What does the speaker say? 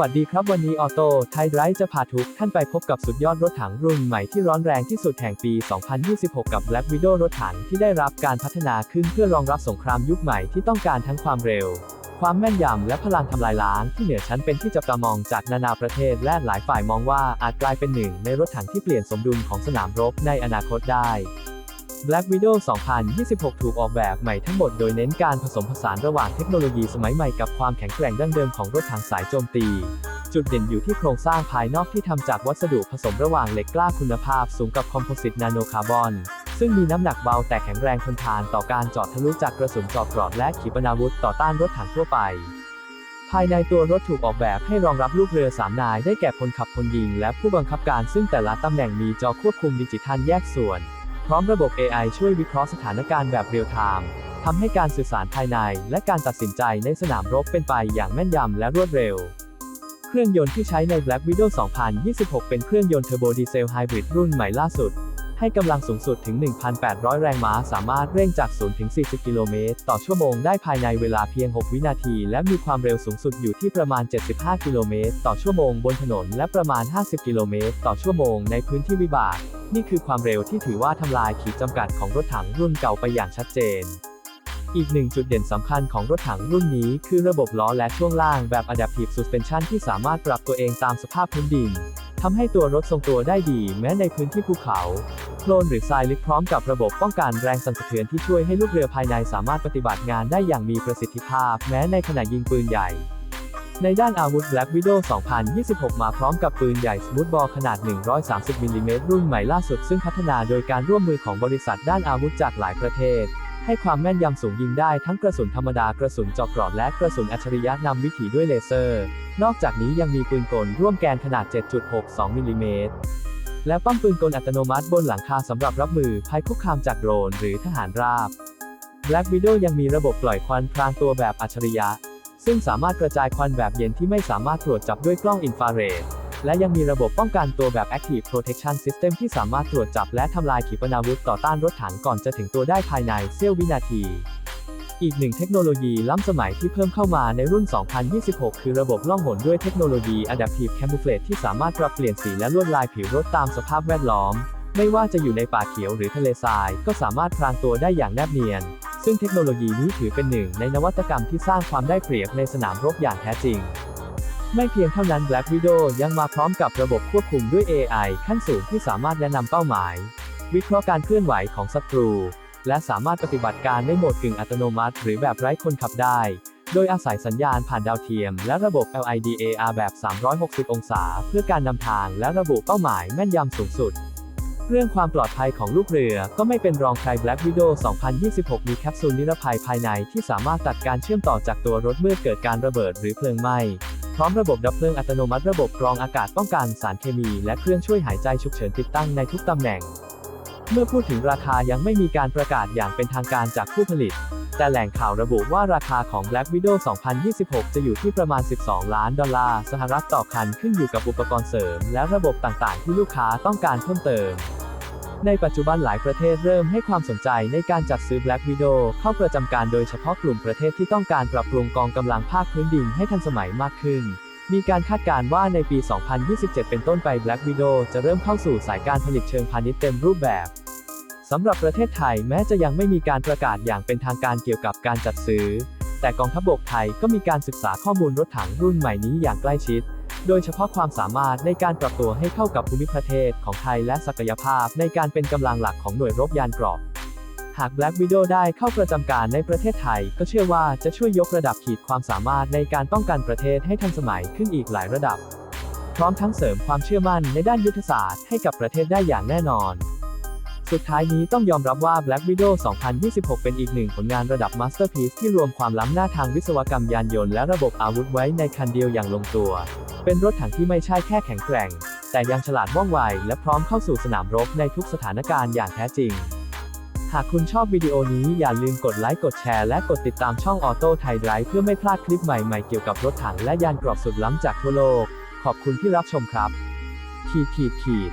วัสดีครับวันนี้ออโต้ไทยไรจะพาทุกท่านไปพบกับสุดยอดรถถังรุ่นใหม่ที่ร้อนแรงที่สุดแห่งปี 2026 กับ Black Widow รถถังที่ได้รับการพัฒนาขึ้นเพื่อรองรับสงครามยุคใหม่ที่ต้องการทั้งความเร็ว ความแม่นยำและพลังทำลายล้างที่เหนือชั้นเป็นที่จับตามองจากนานาประเทศและหลายฝ่ายมองว่าอาจกลายเป็นหนึ่งในรถถังที่เปลี่ยนสมดุลของสนามรบในอนาคตได้ Black Widow 2026 ถูกออกแบบใหม่ทั้งหมดโดยเน้นการผสมผสานระหว่างเทคโนโลยีสมัยใหม่กับความแข็งแกร่งดั้งเดิมของรถถังสายโจมตี จุดเด่นอยู่ที่โครงสร้างภายนอกที่ทำจากวัสดุผสมระหว่างเหล็กกล้าคุณภาพสูงกับคอมโพสิตนาโนคาร์บอน ซึ่งมีน้ำหนักเบาแต่แข็งแรงทนทานต่อการเจาะทะลุจากกระสุนเจาะเกราะและขีปนาวุธต่อต้านรถถังทั่วไปภายในตัวรถถูกออกแบบให้รองรับลูกเรือ 3 นาย ได้แก่พลขับพลยิง และผู้บังคับการซึ่งแต่ละตำแหน่งมีจอควบคุมดิจิทัลแยกส่วน พร้อมระบบ AI ช่วยวิเคราะห์สถานการณ์แบบเรียลไทม์ทำให้การสื่อสารภายใน และการตัดสินใจในสนามรบเป็นไปอย่างแม่นยำและรวดเร็ว เครื่องยนต์ที่ใช้ใน Black Widow 2026 เป็นเครื่องยนต์เทอร์โบดีเซลไฮบริดรุ่นใหม่ล่าสุด ให้กำลังสูงสุดถึง 1,800 แรงม้า สามารถเร่งจาก 0 ถึง 40 กิโลเมตร ต่อชั่วโมงได้ภายในเวลาเพียง 6 วินาที และมีความเร็วสูงสุดอยู่ที่ประมาณ 75 กิโลเมตร ต่อชั่วโมงบนถนน และประมาณ 50 กิโลเมตร ต่อชั่วโมงในพื้นที่วิบาก นี่คือความเร็วที่ถือว่าทำลายขีดจำกัดของรถถังรุ่นเก่าไปอย่างชัดเจนอีกหนึ่งจุดเด่นสำคัญของรถถังรุ่นนี้คือระบบล้อและช่วงล่างแบบ Adaptive Suspension ที่สามารถปรับตัวเองตามสภาพพื้นดิน ทำให้ตัวรถทรงตัวได้ดีแม้ในพื้นที่ภูเขาโคลนหรือทรายลึกพร้อมกับระบบป้องกันแรงสั่นสะเทือนที่ช่วยให้ลูกเรือภายในสามารถปฏิบัติงานได้อย่างมีประสิทธิภาพ แม้ในขณะยิงปืนใหญ่ ในด้านอาวุธ Black Widow 2026 มาพร้อมกับปืนใหญ่ Smoothbore ขนาด 130มิลลิเมตรรุ่นใหม่ล่าสุดซึ่งพัฒนาโดยการร่วมมือของบริษัทด้านอาวุธจากหลายประเทศ ให้ความแม่นยำสูงยิงได้ทั้งกระสุนธรรมดากระสุนเจาะเกราะและกระสุนอัจฉริยะนำวิถีด้วยเลเซอร์ นอกจากนี้ยังมีปืนกลร่วมแกนขนาด 7.62มิลลิเมตรและป้อมปืนกลอัตโนมัติบนหลังคาสำหรับรับมือภัยคุกคามจากโดรนหรือทหารราบ Black Widow ยังมีระบบปล่อยควันพรางตัวแบบอัจฉริยะ ซึ่งสามารถกระจายควันแบบเย็นที่ไม่สามารถตรวจจับด้วยกล้องอินฟราเรด และยังมีระบบป้องกันตัวแบบ Active Protection System ที่สามารถตรวจจับและทำลายขีปนาวุธต่อต้านรถถังก่อนจะถึงตัวได้ภายในเสี้ยววินาที อีกหนึ่งเทคโนโลยีล้ำสมัยที่เพิ่มเข้ามาในรุ่น 2026 คือระบบล่องหนด้วยเทคโนโลยี Adaptive Camouflage ที่สามารถปรับเปลี่ยนสีและลวดลายผิวรถตามสภาพแวดล้อม ไม่ว่าจะอยู่ในป่าเขียวหรือทะเลทราย ก็สามารถพรางตัวได้อย่างแนบเนียน ซึ่งเทคโนโลยีนี้ถือเป็นหนึ่งในนวัตกรรมที่สร้างความได้เปรียบในสนามรบอย่างแท้จริง ไม่เพียงเท่านั้น Black Widow ยังมาพร้อมกับระบบควบคุมด้วย AI ขั้นสูงที่สามารถแนะนำเป้าหมาย วิเคราะห์การเคลื่อนไหวของศัตรู และสามารถปฏิบัติการในโหมดกึ่งอัตโนมัติ หรือแบบไร้คนขับได้ โดยอาศัยสัญญาณผ่านดาวเทียม และระบบ LIDAR แบบ 360 องศา เพื่อการนำทางและระบุเป้าหมายแม่นยำสูงสุดเรื่องความปลอดภัยของลูกเรือก็ไม่เป็นรองใคร Black Widow 2026 มีแคปซูลนิรภัยภายในที่สามารถตัดการเชื่อมต่อจากตัวรถเมื่อเกิดการระเบิดหรือเพลิงไหม้ พร้อมระบบดับเพลิงอัตโนมัติระบบกรองอากาศป้องกันสารเคมีและเครื่องช่วยหายใจฉุกเฉินติดตั้งในทุกตำแหน่ง เมื่อพูดถึงราคายังไม่มีการประกาศอย่างเป็นทางการจากผู้ผลิต แต่แหล่งข่าวระบุว่าราคาของ Black Widow 2026 จะอยู่ที่ประมาณ 12 ล้านดอลลาร์สหรัฐต่อคันขึ้นอยู่กับอุปกรณ์เสริม และระบบต่างๆ ที่ลูกค้าต้องการเพิ่มเติม ในปัจจุบันหลายประเทศเริ่มให้ความสนใจในการจัดซื้อ Black Widow เข้าประจำการโดยเฉพาะกลุ่มประเทศที่ต้องการปรับปรุงกองกำลังภาคพื้นดินให้ทันสมัยมากขึ้น มีการคาดการณ์ว่าในปี 2027 เป็นต้นไป Black Widow จะเริ่มเข้าสู่สายการผลิตเชิงพาณิชย์เต็มรูปแบบสำหรับประเทศไทยแม้จะยังไม่มีการประกาศอย่างเป็นทางการเกี่ยวกับการจัดซื้อ แต่กองทัพบกไทยก็มีการศึกษาข้อมูลรถถังรุ่นใหม่นี้อย่างใกล้ชิด โดยเฉพาะความสามารถในการปรับตัวให้เข้ากับภูมิประเทศของไทยและศักยภาพในการเป็นกำลังหลักของหน่วยรบยานเกราะหาก Black Widow ได้เข้าประจำการในประเทศไทย ก็เชื่อว่าจะช่วยยกระดับขีดความสามารถในการป้องกันประเทศให้ทันสมัยขึ้นอีกหลายระดับ พร้อมทั้งเสริมความเชื่อมั่นในด้านยุทธศาสตร์ให้กับประเทศได้อย่างแน่นอน สุดท้ายนี้ต้องยอมรับว่า Black Widow 2026 เป็นอีกหนึ่งผลงานระดับ Masterpiece ที่รวมความล้ำหน้าทางวิศวกรรมยานยนต์และระบบอาวุธไว้ในคันเดียวอย่างลงตัว เป็นรถถังที่ไม่ใช่แค่แข็งแกร่ง แต่ยังฉลาดว่องไว และพร้อมเข้าสู่สนามรบในทุกสถานการณ์อย่างแท้จริง หากคุณชอบวิดีโอนี้อย่าลืมกดไลค์ กดแชร์ และกดติดตามช่องออโต้ไทยไ i ฟ์เพื่อไม่พลาดคลิปใหม่ๆ เกี่ยวกับรถถังและยานเกราะสุดล้ำจากทั่วโลก ขอบคุณที่รับชมครับ ขีดขีดขีด